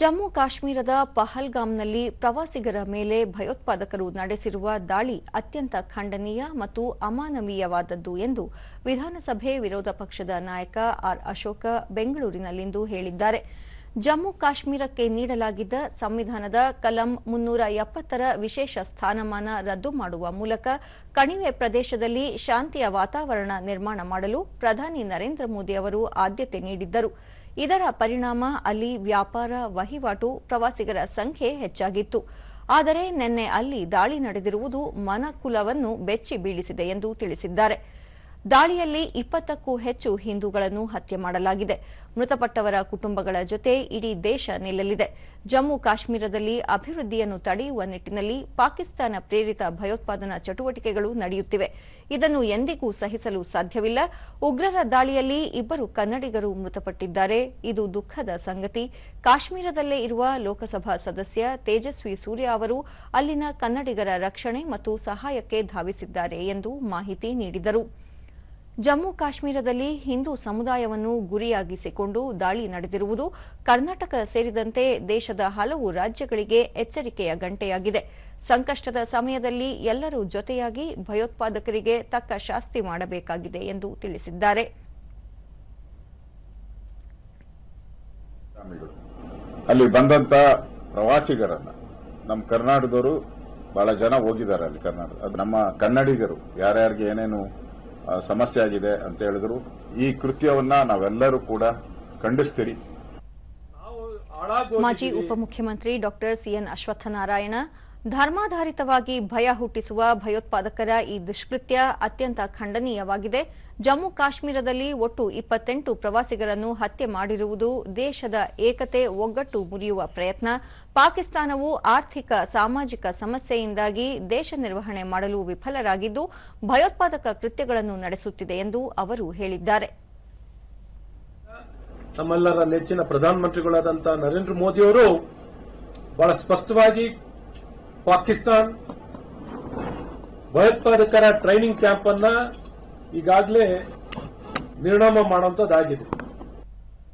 ಜಮ್ಮು ಕಾಶ್ಮೀರದ ಪಹಲ್ಗಾಮ್ನಲ್ಲಿ ಪ್ರವಾಸಿಗರ ಮೇಲೆ ಭಯೋತ್ಪಾದಕರು ನಡೆಸಿರುವ ದಾಳಿ ಅತ್ಯಂತ ಖಂಡನೀಯ ಮತ್ತು ಅಮಾನವೀಯವಾದದ್ದು ಎಂದು ವಿಧಾನಸಭೆ ವಿರೋಧ ಪಕ್ಷದ ನಾಯಕ ಆರ್ ಅಶೋಕ ಬೆಂಗಳೂರಿನಲ್ಲಿಂದು ಹೇಳಿದ್ದಾರೆ. ಜಮ್ಮು ಕಾಶ್ಮೀರಕ್ಕೆ ನೀಡಲಾಗಿದ್ದ ಸಂವಿಧಾನದ ಕಲಂ ಮುನ್ನೂರ ಎಪ್ಪತ್ತರ ವಿಶೇಷ ಸ್ಥಾನಮಾನ ರದ್ದು ಮಾಡುವ ಮೂಲಕ ಕಣಿವೆ ಪ್ರದೇಶದಲ್ಲಿ ಶಾಂತಿಯ ವಾತಾವರಣ ನಿರ್ಮಾಣ ಮಾಡಲು ಪ್ರಧಾನಿ ನರೇಂದ್ರ ಮೋದಿ ಅವರು ಆದ್ಯತೆ ನೀಡಿದ್ದರು. ಇದರ ಪರಿಣಾಮ ಅಲ್ಲಿ ವ್ಯಾಪಾರ, ವಹಿವಾಟು, ಪ್ರವಾಸಿಗರ ಸಂಖ್ಯೆ ಹೆಚ್ಚಾಗಿತ್ತು. ಆದರೆ ನಿನ್ನೆ ಅಲ್ಲಿ ದಾಳಿ ನಡೆದಿರುವುದು ಮನಕುಲವನ್ನು ಬೆಚ್ಚಿ ಬೀಳಿಸಿದೆ ಎಂದು ತಿಳಿಸಿದ್ದಾರೆ. ದಾಳಿಯಲ್ಲಿ ಇಪ್ಪತ್ತಕ್ಕೂ ಹೆಚ್ಚು ಹಿಂದೂಗಳನ್ನು ಹತ್ಯೆ ಮಾಡಲಾಗಿದೆ. ಮೃತಪಟ್ಟವರ ಕುಟುಂಬಗಳ ಜೊತೆ ಇಡೀ ದೇಶ ನಿಲ್ಲಲಿದೆ. ಜಮ್ಮು ಕಾಶ್ಮೀರದಲ್ಲಿ ಅಭಿವೃದ್ಧಿಯನ್ನು ತಡೆಯುವ ನಿಟ್ಟಿನಲ್ಲಿ ಪಾಕಿಸ್ತಾನ ಪ್ರೇರಿತ ಭಯೋತ್ಪಾದನಾ ಚಟುವಟಿಕೆಗಳು ನಡೆಯುತ್ತಿವೆ. ಇದನ್ನು ಎಂದಿಗೂ ಸಹಿಸಲು ಸಾಧ್ಯವಿಲ್ಲ. ಉಗ್ರರ ದಾಳಿಯಲ್ಲಿ ಇಬ್ಬರು ಕನ್ನಡಿಗರು ಮೃತಪಟ್ಟಿದ್ದಾರೆ. ಇದು ದುಃಖದ ಸಂಗತಿ. ಕಾಶ್ಮೀರದಲ್ಲೇ ಇರುವ ಲೋಕಸಭಾ ಸದಸ್ಯ ತೇಜಸ್ವಿ ಸೂರ್ಯ ಅವರು ಅಲ್ಲಿನ ಕನ್ನಡಿಗರ ರಕ್ಷಣೆ ಮತ್ತು ಸಹಾಯಕ್ಕೆ ಧಾವಿಸಿದ್ದಾರೆ ಎಂದು ಮಾಹಿತಿ ನೀಡಿದರು. ಜಮ್ಮು ಕಾಶ್ಮೀರದಲ್ಲಿ ಹಿಂದೂ ಸಮುದಾಯವನ್ನು ಗುರಿಯಾಗಿಸಿಕೊಂಡು ದಾಳಿ ನಡೆದಿರುವುದು ಕರ್ನಾಟಕ ಸೇರಿದಂತೆ ದೇಶದ ಹಲವು ರಾಜ್ಯಗಳಿಗೆ ಎಚ್ಚರಿಕೆಯ ಗಂಟೆಯಾಗಿದೆ. ಸಂಕಷ್ಟದ ಸಮಯದಲ್ಲಿ ಎಲ್ಲರೂ ಜೊತೆಯಾಗಿ ಭಯೋತ್ಪಾದಕರಿಗೆ ತಕ್ಕ ಶಾಸ್ತಿ ಮಾಡಬೇಕಾಗಿದೆ ಎಂದು ತಿಳಿಸಿದ್ದಾರೆ. ಅಲ್ಲಿ ಬಂದಂತ ಪ್ರವಾಸಿಗರನ್ನ ನಮ್ಮ ಕರ್ನಾಟಕದವರು ಬಹಳ ಜನ ಹೋಗಿದ್ದಾರೆ ಅಲ್ಲಿ ಕರ್ನಾಟಕ. ನಮ್ಮ ಕನ್ನಡಿಗರು, ಯಾರ್ಯಾರಿಗೆ ಏನೇನು ಸಮಸ್ಯೆ ಆಗಿದೆ ಅಂತ ಹೇಳಿದ್ರು. ಈ ಕೃತ್ಯವನ್ನ ನಾವೆಲ್ಲರೂ ಕೂಡ ಖಂಡಿಸ್ತೀರಿ. ಮಾಜಿ ಉಪಮುಖ್ಯಮಂತ್ರಿ ಡಾಕ್ಟರ್ ಸಿಎನ್ ಅಶ್ವತ್ಥನಾರಾಯಣ ಧರ್ಮಾಧಾರಿತವಾಗಿ ಭಯ ಹುಟ್ಟಿಸುವ ಭಯೋತ್ಪಾದಕರ ಈ ದುಷ್ಕೃತ್ಯ ಅತ್ಯಂತ ಖಂಡನೀಯವಾಗಿದೆ. ಜಮ್ಮು ಕಾಶ್ಮೀರದಲ್ಲಿ ಒಟ್ಟು ಇಪ್ಪತ್ತೆಂಟು ಪ್ರವಾಸಿಗರನ್ನು ಹತ್ಯೆ ಮಾಡಿರುವುದು ದೇಶದ ಏಕತೆ ಒಗ್ಗಟ್ಟು ಮುರಿಯುವ ಪ್ರಯತ್ನ. ಪಾಕಿಸ್ತಾನವು ಆರ್ಥಿಕ, ಸಾಮಾಜಿಕ ಸಮಸ್ಯೆಯಿಂದಾಗಿ ದೇಶ ನಿರ್ವಹಣೆ ಮಾಡಲು ವಿಫಲರಾಗಿದ್ದು, ಭಯೋತ್ಪಾದಕ ಕೃತ್ಯಗಳನ್ನು ನಡೆಸುತ್ತಿದೆ ಎಂದು ಅವರು ಹೇಳಿದ್ದಾರೆ. ನಮ್ಮೆಲ್ಲರ ನೆಚ್ಚಿನ ಪ್ರಧಾನಮಂತ್ರಿಗಳಾದಂತಹ ನರೇಂದ್ರ ಮೋದಿಯವರು ಬಹಳ ಸ್ಪಷ್ಟವಾಗಿ ಪಾಕಿಸ್ತಾನ್ ಭಯೋತ್ಪಾದಕರ ಟ್ರೈನಿಂಗ್ ಕ್ಯಾಂಪ್ ಅನ್ನ ಈಗಾಗಲೇ ನಿರ್ಣಾಮ ಮಾಡುವಂತದ್ದಾಗಿದೆ.